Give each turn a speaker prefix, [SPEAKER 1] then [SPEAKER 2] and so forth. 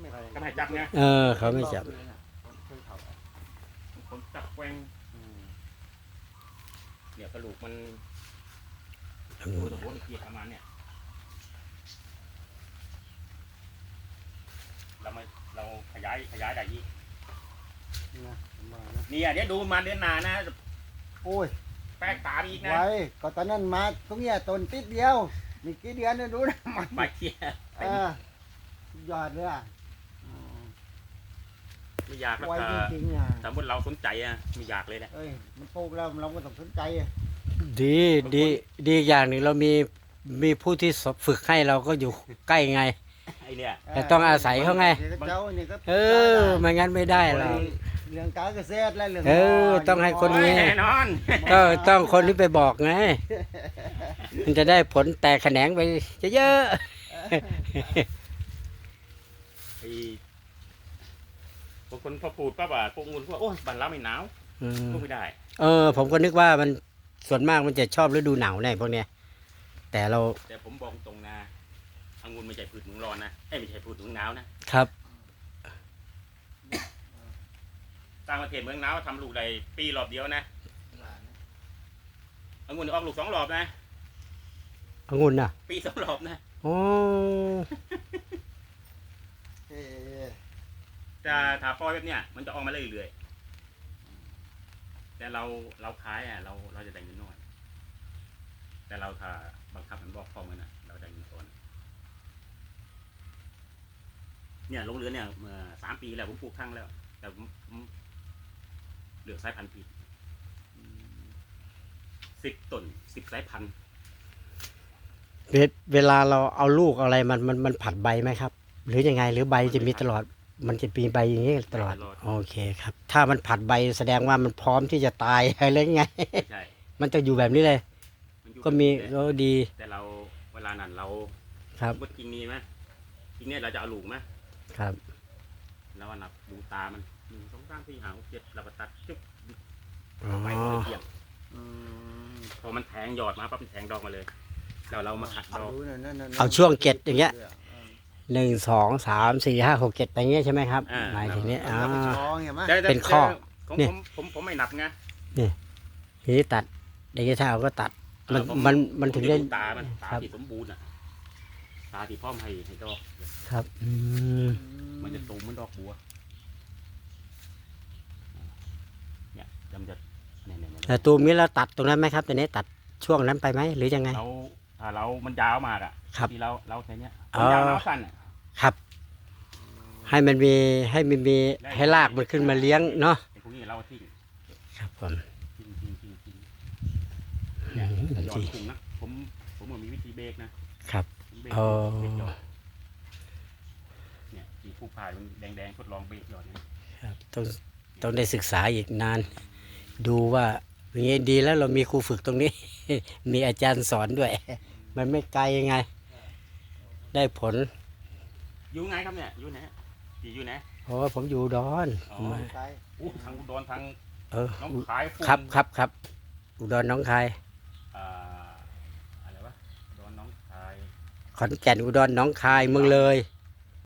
[SPEAKER 1] ไม่อะไร
[SPEAKER 2] ก็ให้จับไง
[SPEAKER 3] เออ เขาไม่จับ
[SPEAKER 2] ผมจับแกว่งเนี่ยกระดูกมันโอ้โหเกียร์ประมาณเนี่ยเรามาเราขยายขยายได้อีก
[SPEAKER 1] นะมานะ
[SPEAKER 2] เนี่ยเดี๋ยวดูมาเดือนหน้านะ
[SPEAKER 1] โอ้ย
[SPEAKER 2] แป้งตาอีกนะ
[SPEAKER 1] ไว้ก็ตอนนั้นมาตรงเนี้ยต้นติดเดียว มีกี่เดือนเนี่ยรู้นะมัน
[SPEAKER 2] ไปเที่ย
[SPEAKER 1] เออยอดเลยอะอืม
[SPEAKER 2] ไม่อยากแล้ว
[SPEAKER 1] ไว
[SPEAKER 2] ก็
[SPEAKER 1] จริงๆอะ
[SPEAKER 2] สมมติเราสนใจอะไม่อยากเลยแหละ
[SPEAKER 1] เอ้ยมันปลูกแล้วเราก็ต้องสนใจอะ
[SPEAKER 3] ดีดีดีอย่างหนึ่งเรามีมีผู้ที่ฝึกให้เราก็อยู่ใกล้ไง
[SPEAKER 2] ไอเนี่ย
[SPEAKER 3] แต่ต้องอาศัยเขาไง
[SPEAKER 1] ดี๋ยวก็เจ้านี่ก็
[SPEAKER 3] เออไม่งั้นไม่ได้หรอก
[SPEAKER 1] เรื่องการเกษตรและเรื่อง
[SPEAKER 3] เออต้องให้คน
[SPEAKER 2] โอ้ย
[SPEAKER 3] นี้
[SPEAKER 2] แน่นอน
[SPEAKER 3] ก็ต้องคนที่ไปบอกไง มันจะได้ผลแตกแขนงไปเยอะ
[SPEAKER 2] ไอ้ บางคนพอปลูกปั๊บอะพวกงูนพวกโอ้ยบ้านเราไม่หนาว
[SPEAKER 3] ๆอืม
[SPEAKER 2] ปลูกไม่ได้
[SPEAKER 3] เออ ผมก็นึกว่ามันส่วนมากมันจะชอบฤดูหนาวแน่พวกเนี้ยแต่เรา
[SPEAKER 2] แต่ผมบอกตรงนะองุ่นไม่ใช่พืชเมืองร้อนนะเอ้ยไม่ใช่พืชเมืองหนาวนะครับ ต่างประเทศเมืองหนาวทำลูกได้ปีรอบเดียวนะองุ่นออกลูกสองรอบนะ
[SPEAKER 3] องุ่นน่ะ
[SPEAKER 2] ปีสองรอบนะ
[SPEAKER 3] อ๋อ
[SPEAKER 1] เอ้ย
[SPEAKER 2] แต่ถ้าปอยแบบเนี้ยมันจะออกมาเรื่อยๆแต่เราเราขายอะเราเราจะได้เงินน้อย แต่เราถ้าบังคับมันบอกพอมันอะ เราได้เงินต้นเนี่ยลงเรือเนี่ยเมื่อสามปีแล้วผมปลูกครั้งแล้ว แต่ผมผมเหลือสายพันธุ์ผิดสิบต้นสิบสายพันธุ์
[SPEAKER 3] เวเวลาเราเอาลูกอะไรมันมันมันผัดใบไหมครับ หรือยังไงหรือใบจะมีตลอด มันจะมีใบอย่างนี้ตลอด โอเคครับ ถ้ามันผัดใบแสดงว่ามันพร้อมที่จะตาย อะไรไง
[SPEAKER 2] ใช่
[SPEAKER 3] มันจะอยู่แบบนี้เลย
[SPEAKER 2] นอยู่
[SPEAKER 3] ก็มี
[SPEAKER 2] แบบนี้
[SPEAKER 3] ก็ดี
[SPEAKER 2] แต่เราเวลานั้นเรา
[SPEAKER 3] ครับ
[SPEAKER 2] สมมติกิ่งนี้ไหมกิ่งเนี้ยเราจะเอาลูกไหม
[SPEAKER 3] ครับ
[SPEAKER 2] แล้วก็นับดูตามันหนึ่งสองสามสี่ห้าหกเจ็ดเราก็ตัดจุ๊บ
[SPEAKER 3] อ๋อ
[SPEAKER 2] ไปมันจะเกี่ยง
[SPEAKER 1] อืม
[SPEAKER 2] พอมันแทงยอดมาปั๊บมันแทงดอกมาเลยแล้วเรามาขัดดอก
[SPEAKER 1] ดูนั่นนั่นนั่น
[SPEAKER 3] เอาช่วงเก็ดอย่างเงี้ย หนึ่งสองสามสี่ห้าหกเจ็ดอย่างเงี้ยใช่ไหมครับ
[SPEAKER 2] อ่า
[SPEAKER 3] หมายถึงเนี้ย
[SPEAKER 1] เอ
[SPEAKER 3] อ๋
[SPEAKER 1] อ
[SPEAKER 3] อ
[SPEAKER 1] เอาไปช้องเห็นไหม
[SPEAKER 2] แต่แต่
[SPEAKER 3] เป็นข้อ
[SPEAKER 2] แต่ของ
[SPEAKER 3] เนี่ย
[SPEAKER 2] ผมผมผมไม่นับไง
[SPEAKER 3] ทีนี้ตัดเดี๋ยวถ้าเอาก็ตัด มัน
[SPEAKER 2] เออผ
[SPEAKER 3] มันมันถึงได้
[SPEAKER 2] ผจะตามันตา
[SPEAKER 3] ครับ
[SPEAKER 2] ที่สมบูรณ์อะตาที่พร้อมให้ให้ดอก
[SPEAKER 3] ครับอืม
[SPEAKER 2] มันจะตูมเหมันดอกบัวเนี่ยจำจะเนี่ยเนี่ยเนี่ย
[SPEAKER 3] แต่ตูมนี้เราตัดตรงนั้นไหมครับตอนนี้ตัดช่วงนั้นไปไหมหรือยังไง
[SPEAKER 2] เรา ถ้าเรา มันยาวมากอะ
[SPEAKER 3] ครับ
[SPEAKER 2] ที่เราเราแค่เนี้ย
[SPEAKER 3] อ๋อ
[SPEAKER 2] มันยาวน้ำสั้นอะ
[SPEAKER 3] ครับ ให้มันมีให้มันมีให้รากมันขึ้นมาเลี้ยงเนาะ
[SPEAKER 2] ไอ้พวกนี้เราทิ้ง
[SPEAKER 3] ครับผม
[SPEAKER 2] ทิ้งทิ้งทิ้งทิ้งเนี่ยถ้ายอดพุ่งนะผมผมเหมือนมีวิธีเบรกนะครับผมเบรก
[SPEAKER 3] อ๋อ
[SPEAKER 2] เบรกยอดเนี่ยที่ผู้พายมันแดงๆทดลองเบรกยอดเนี่ย
[SPEAKER 3] ครับต้องต้องได้ศึกษาอีกนาน ดูว่าอย่างงี้ดีแล้วเรามีครูฝึกตรงนี้ มีอาจารย์สอนด้วย มันไม่ไกลยังไง ได้ผล
[SPEAKER 2] อยู่ไงครับเนี่ยอยู่ไหนที่อยู่ไหน
[SPEAKER 3] เพราะว่าผมอยู่อุดอน
[SPEAKER 2] อ๋อ
[SPEAKER 3] มา
[SPEAKER 1] ไป
[SPEAKER 2] อู้ทางอุดรทาง
[SPEAKER 3] เออ
[SPEAKER 2] น้องขายฟุ้ง
[SPEAKER 3] ครับครับครับอุดรน้องคาย
[SPEAKER 2] อ่าอะไรวะอุดรน้องขาย
[SPEAKER 3] ขอนแก่นอุดรน้องคายเมืองเลย
[SPEAKER 2] อ